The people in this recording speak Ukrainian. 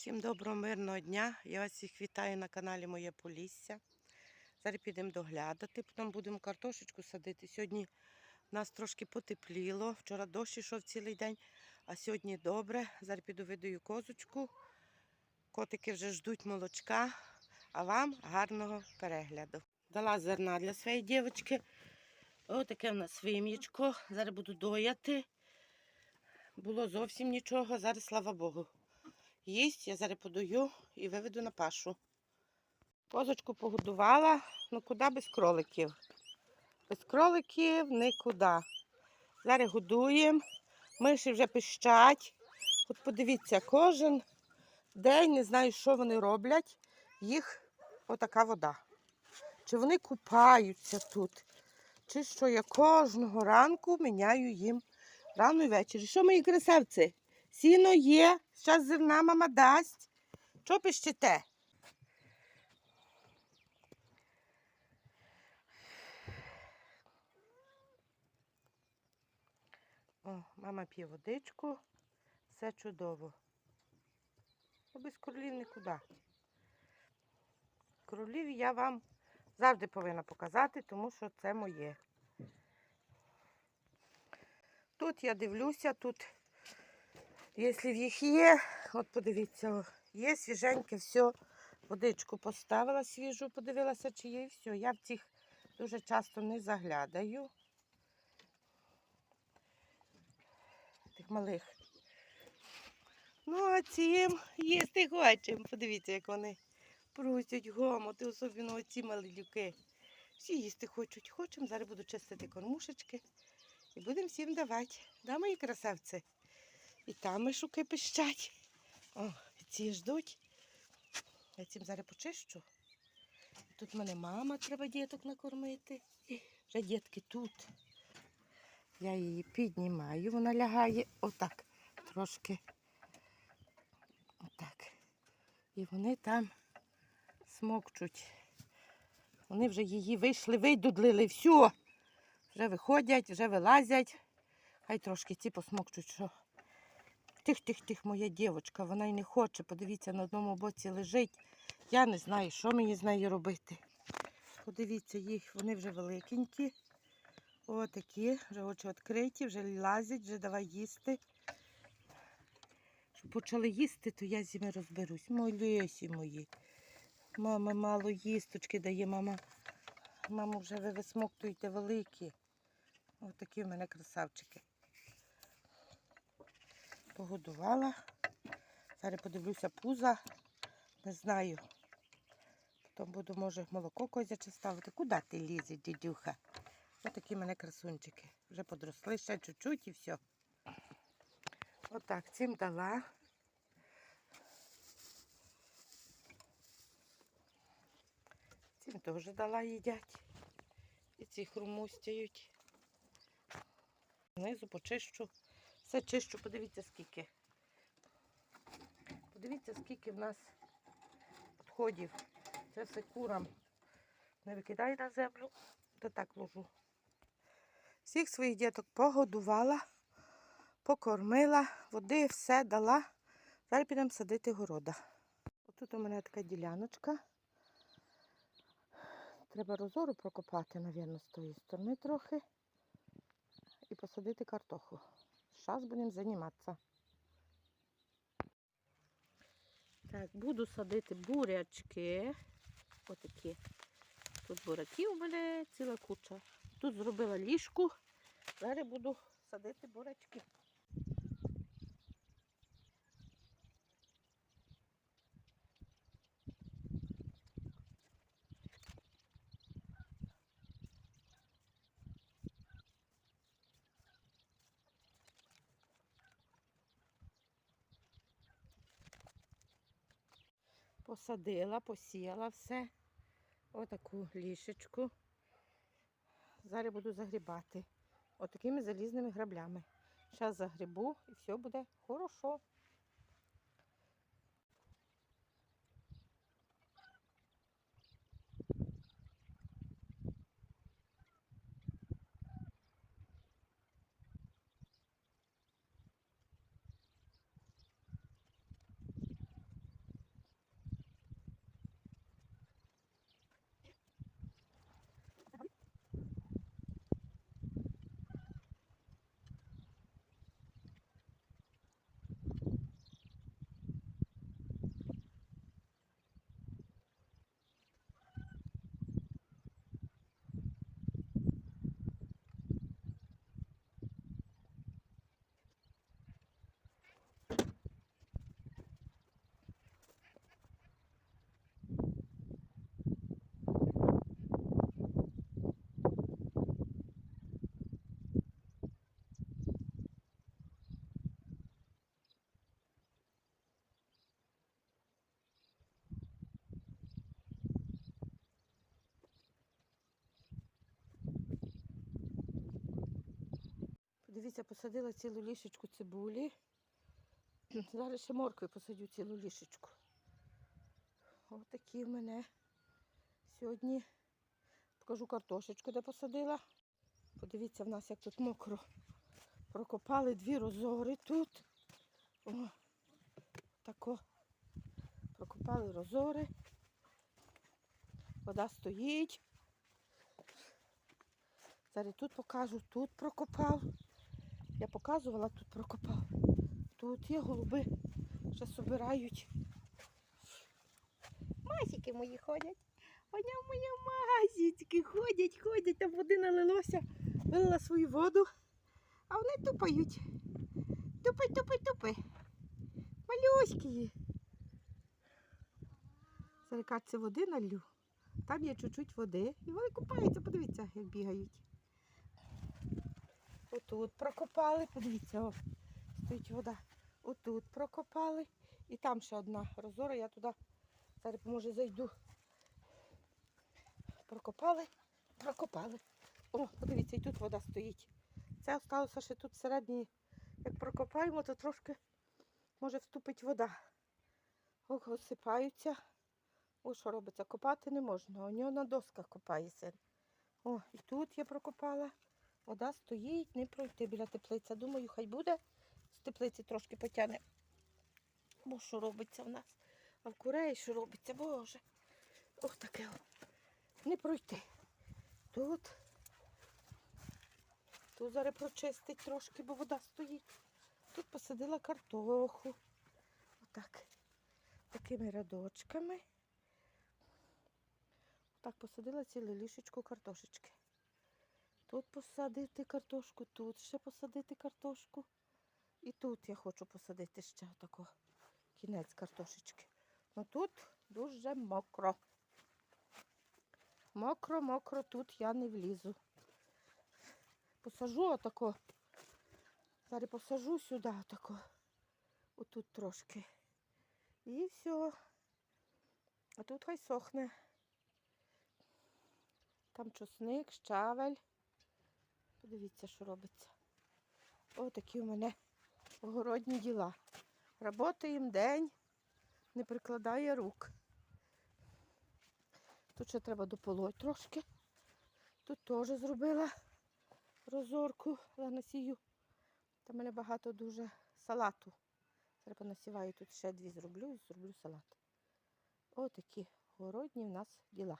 Всім доброго мирного дня. Я вас всіх вітаю на каналі Моє Полісся. Зараз підемо доглядати, потім будемо картошечку садити. Сьогодні в нас трошки потепліло. Вчора дощ йшов цілий день, а сьогодні добре. Зараз піду видаю козочку. Котики вже ждуть молочка, а вам гарного перегляду. Дала зерна для своєї дівчинки. Отаке в нас вим'ячко. Зараз буду дояти. Було зовсім нічого, зараз слава Богу. Їсть, я зараз подаю і виведу на пашу. Козочку погодувала, ну куди без кроликів? Без кроликів нікуди. Зараз годуємо, миші вже пищать. От подивіться, кожен день не знаю, що вони роблять. Їх отака вода. Чи вони купаються тут, чи що я кожного ранку міняю їм рано і ввечері. Що мої красавці? Сіно є, зараз зерна мама дасть. Що пищите? О, мама п'є водичку, все чудово. Без кролів нікуди. Кролів я вам завжди повинна показати, тому що це моє. Тут я дивлюся, тут Якщо в їх є, от подивіться, є свіженьке, все, водичку поставила свіжу, подивилася, чи є, і все. Я в цих дуже часто не заглядаю. Тих малих. Ну, а цим їсти хочемо. Подивіться, як вони просять гомоти, особливо оці малюки. Всі їсти хочуть. Хочемо. Зараз буду чистити кормушечки і будемо всім давати. Да, мої красавці? І там мишуки пищать. О, ці ждуть. Я цим зараз почищу. Тут в мене мама треба діток накормити. Вже дітки тут. Я її піднімаю, вона лягає отак трошки. Отак. І вони там смокчуть. Вони вже її вийшли, видудлили, все. Вже виходять, вже вилазять. Хай трошки ці посмокчуть, що Тих, тих, тих, моя дівчинка, вона й не хоче. Подивіться, на одному боці лежить. Я не знаю, що мені з нею робити. Подивіться, їх, вони вже великенькі. Отакі, вже очі відкриті, вже лазять, вже давай їсти. Щоб почали їсти, то я з ними розберусь. Молесі мої. Мама мало їсточки дає, мама. Маму вже ви висмоктуєте великі. Отакі в мене красавчики погодувала. Зараз подивлюся пуза. Не знаю. Потім буду, може, молоко козяче ставити. Куди ти лізеш, дідюха? Ось такі мене красунчики. Вже подросли ще чуть-чуть і все. Отак, цим дала. Цим теж дала їдять. І ці хрумустяють. Знизу почищу. Все чищу, подивіться скільки. Подивіться, скільки в нас відходів. Це все курам. Не викидай на землю, то так ложу. Всіх своїх діток погодувала, покормила, води, все дала. Зараз підемо садити города. Тут у мене така діляночка. Треба розору прокопати, мабуть, з тої сторони трохи. І посадити картоху. Зараз будемо займатися. Так, буду садити бурячки. Отакі. Тут буряків у мене ціла куча. Тут зробила ліжку. Зараз буду садити бурячки. Посадила, посіяла все. Отаку лішечку. Зараз буду загрібати. Отакими залізними граблями. Зараз загрібу і все буде хорошо. Подивіться, посадила цілу лішечку цибулі. Зараз ще моркви посадю цілу лішечку. Ось такі в мене сьогодні. Покажу картошечку, де посадила. Подивіться в нас, як тут мокро. Прокопали дві розори тут. О, тако. Прокопали розори. Вода стоїть. Зараз тут покажу, тут прокопав. Я показувала, тут прокопав. Тут є голуби, ще собирають. Масики мої ходять. Оня мої масічки ходять, ходять, там води налилося, вилила свою воду, а вони тупають. Тупай, тупай, тупай. Малюські. Зарикаться води налю. Там є чуть-чуть води. І вони купаються, подивіться, як бігають. Отут прокопали, подивіться, о, стоїть вода. Отут прокопали. І там ще одна розора, я туди зараз може зайду. Прокопали, прокопали. О, подивіться, і тут вода стоїть. Це залишилося ще тут всередині. Як прокопаємо, то трошки може вступить вода. Ох, осипаються. О, що робиться? Копати не можна. У нього на досках копає син. О, і тут я прокопала. Вода стоїть, не пройти біля теплиця. Думаю, хай буде. З теплиці трошки потягне. Бо що робиться в нас? А в курей що робиться, боже. Ох таке. о. Не пройти. Тут. Тут зараз прочистить трошки, бо вода стоїть. Тут посадила картоху. Отак. Такими рядочками. Так посадила ціле лішечку картошечки. Тут посадити картошку, тут ще посадити картошку. І тут я хочу посадити ще отако кінець картошечки. Ну тут дуже мокро. Мокро, мокро, тут я не влізу. Посажу отако. Зараз посажу сюди отако. Отут трошки. І все. А тут хай сохне. Там чосник, щавель. Подивіться, що робиться. Ось такі у мене огородні діла. Работаємо день, не прикладає рук. Тут ще треба дополоть трошки. Тут теж зробила розорку, але насію. Там в мене багато дуже салату. Зараз понасіваю тут ще дві зроблю і зроблю салат. Ось такі городні в нас діла.